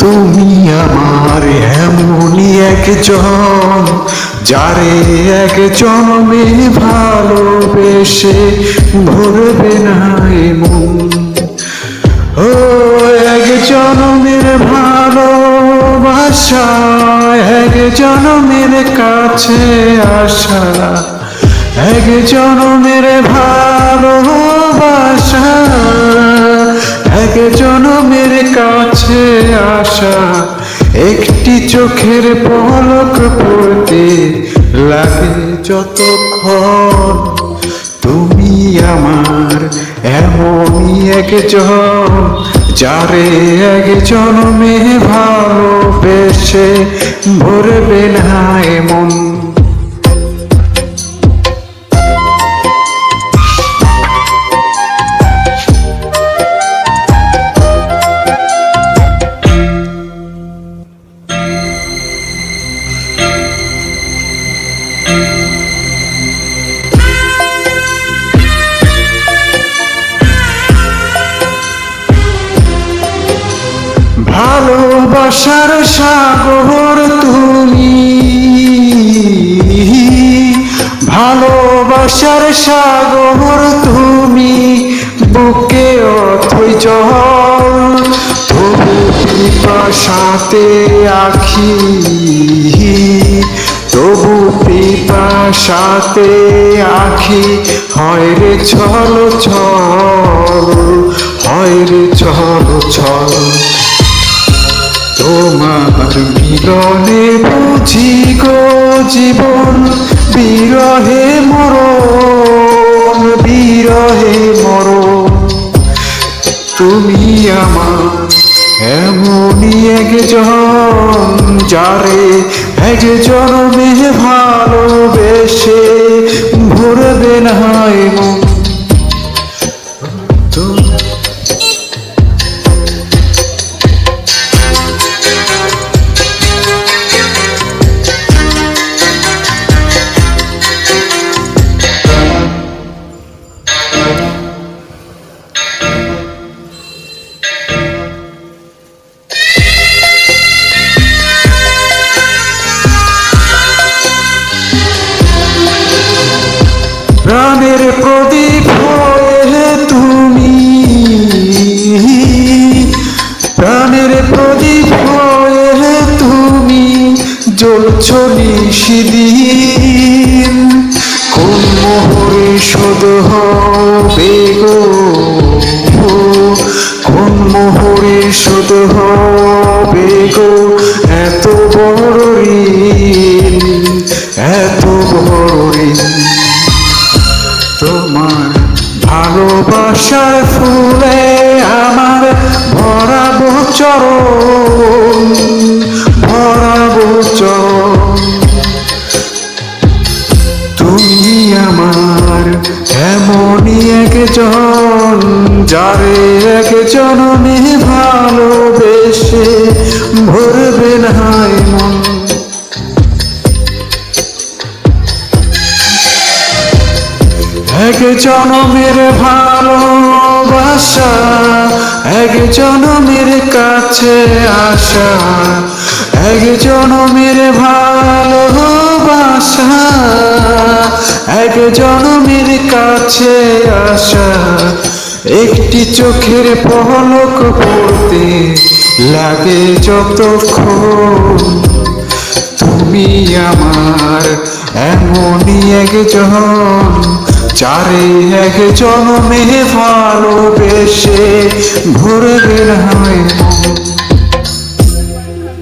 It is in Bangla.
তুমি আমার এমনই একজন যারে এক জন্মে ভালোবেসে ভরবে না এ ভালোবাসা এক জনমের কাছে আসা এক জনমের ভালোবাসা। এক জনমের কাছে আসা একটি চোখের পলক পড়তে লাগে যতক্ষণ। তুমি আমার এমনই একজন। যারে এক জনমে ভালোবেসে ভরবে না এমন ভালোবাসার সাগর তুমি। ভালোবাসার সাগর তুমি। বুকে অথই জল, তবু পিপাসাতে আখি। তবু পিপাসাতে আখি। হয় রে ছল ছল হয় রে ছল ছল মিলনে বুঝি গো জীবন, বিরহে মরণ বিরহে মরণ। তুমি আমার এমনই একজন, যারে এক জন্মে ভালোবেসে ভরবে না এমন জ্বলছ নিশিদিন কোন মোহরে শোধ হবে গো? কোন মোহরে শোধ হবে গো? এত বড় ঋণ, এত বড় ঋণ। তোমার ভালোবাসার ফুলে আমার ভরাবো চরণ। যারে এক জনমে ভালোবেসে ভরবে না মন। এক জনমের ভালোবাসা, এক জনমের কাছে আসা, এক জনমের ভালোবাসা, এক জনমের কাছে আসা। একটি চোখের পলক পড়তে লাগে যতক্ষণ তুমি আমার এমনই একজন চারে এক জন্মে ভালোবেসে ঘুরবে না।